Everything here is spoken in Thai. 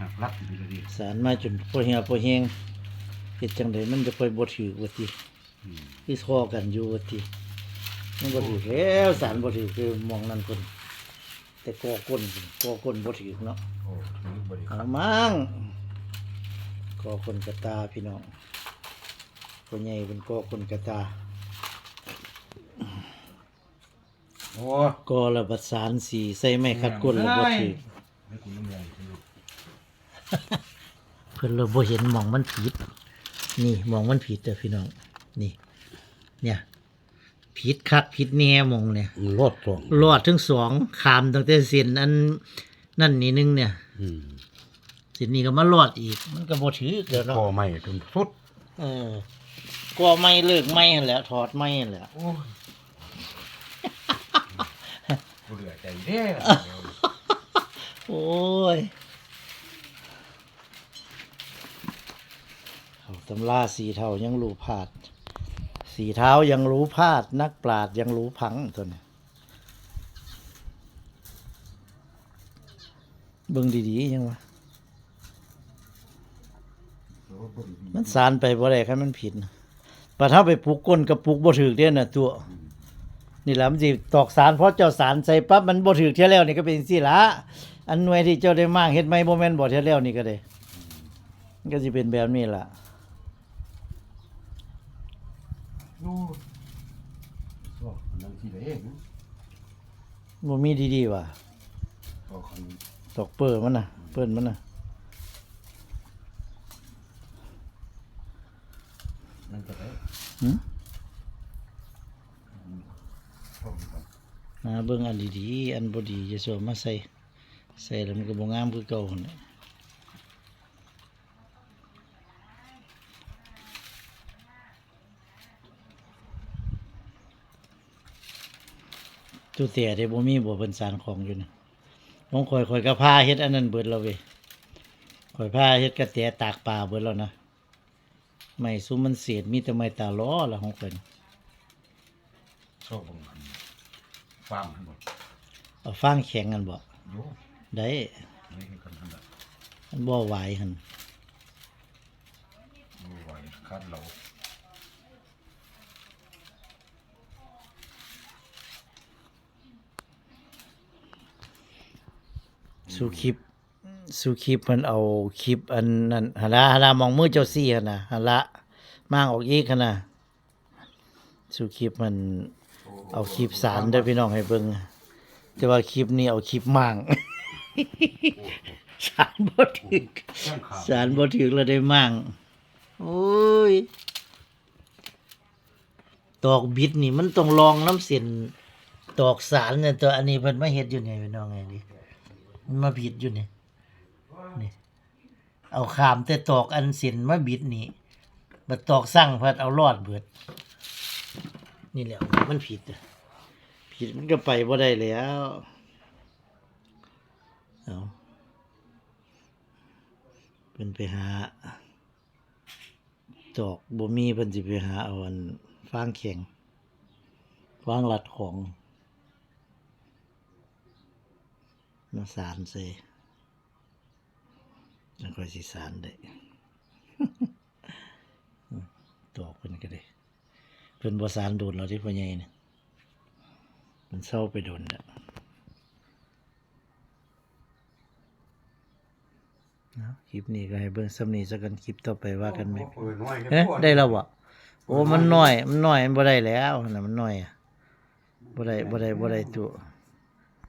หักรับอยู่ดีสารมาจนพอเหี่ยวพอแห้งเฮ็ดจังไดมันจะค่อยบ่ถือว่าติอืมที่ทอกันอยู่ว่าติมันบ่ถือแล้วสารบ่ถือคือมองนั่นคน แต่กอก้นสิกอก้นบ่ถือเนาะโอ้ถือบริเอามั่งกอคนกระตาพี่น้องพ่อใหญ่เป็นกอคนกระตา โอ้กอระบัดสารสีใส่ไม้คัดก้นแล้วบ่ถือ ไม่คุณน้ำแรงคุณลูก เพิ่นเราบ่เห็นหมองมันผิด นี่หมองมันผิดเด้อพี่น้อง นี่ เนี่ยผิดคักผิดแน่หมองเนี่ยรถสองรอดทั้งสองขามตั้งแต่เส้นอันนั่นนี่นึงเนี่ยอืมเส้นนี้ก็มารอดอีก มันก็บ่ถือเดี๋ยวคเนาะอไม่จนสุดเออก็ไม่เลิกไม่หั่นแหล้วถอดไม่หั่นแหล้วโอ้ยกูเหลือใจเด้อโอ้ยเอา ตำราสีเท่ายังรู้พลาด สีเท้ายังรู้พลาด นักปราดยังรู้พังตัวนี้เบิ่งดีๆยังวะมันสารไปบ่ได้ครับมันผิดนะปะถ้าไปปลุกก้นกับปลุกบ่ถึกเด้น่ะตัว นี่ล่ะมันสิตอกสารเพราะเจ้าสารใส่ปั๊บมันบ่ถึกเที่ยแล้วนี่ก็เป็นจังซี่ละอันหน่วยที่เจ้าได้มากเฮ็ดใหม่บ่แม่นบ่เที่ยแล้วนี่ก็ได้มันก็สิเป็นแบบนี้ล่ะ ดูโอ้นั่นที่ไหนเองบ่มีดีๆว่ะก็คันตอกเปิ้ลมันน่ะ เปิ้นมันน่ะ นั่นก็ได้หึชอบกันมาเบิ่งอันดีๆอันบ่ดีจะสวมมาใส่ ใส่แล้วมันก็บ่งามคือเก่าหั่นแหละ ตุเตียได้บ่มีบ่เพิ่นสารของอยู่น่ะผมข่อยข่อยก็พาเฮ็ดอันนั้นเบิดแล้วเว้ยข่อยพาเฮ็ดกระแตตากปลาเบิดแล้วนะไม้ซุมมันเศษมีแต่ไม้ตาล้อละของเพิ่นชอบบังคันฟาร์มทั้งหมดเอาฟางแข็งกันบ่โยได้ไม่ให้กันทั้งหมดมันบ่ไหวหั่นดูไหวคาดเรา สู่คลิปสู่คลิปมันเอาคลิปอันนั้นหนละหนละมองมือเจ้าซี่หั่นน่ะหนละมางออกอีกหั่นน่ะสู่คลิปมันเอาคลิปสารเด้อพี่น้องให้เบิ่งแต่ว่าคลิปนี้เอาคลิปมั่างสารบ่ถึกแข้งขาสารบ่ถึกแล้วได้มั่างโอ้ยตอกบิดนี่มันต้องลองน้ำเส้นตอกสารเนี่ยตัวอันนี้เพิ่นมาเฮ็ดอยู่นี่พี่น้องไงดิมัน มาบิดอยู่นี่นี่เอาขามแต่ตอกอันเส้นมาบิดนี่บัดตอกสั่งเพิ่นเอารอดเบิด นี่แหละมันผิดอะผิดมันก็ไปบ่ได้แล้วเอาเป็นไปหาตอกบ่มีเพิ่นสิไปหาเอาอันฟางแข็งฟางหลัดของ มาสารใส่แล้วค่อยสิสารได้ตอกเพิ่นก็ได้เพิ่นบ่สารโดนเราที่พ่อใหญ่เนี่ยมันเศร้าไปโดนแล้วเนาะคลิปนี้ก็ให้เบิ่งซ้ำนี้สักกันคลิปต่อไปว่ากันไหมเออน้อยเอ๊ะได้แล้วบ่โอ้มันน้อย มันน้อยมันบ่ได้แล้วน่ะมันน้อยอะบ่ได้บ่ได้บ่ได้ตัว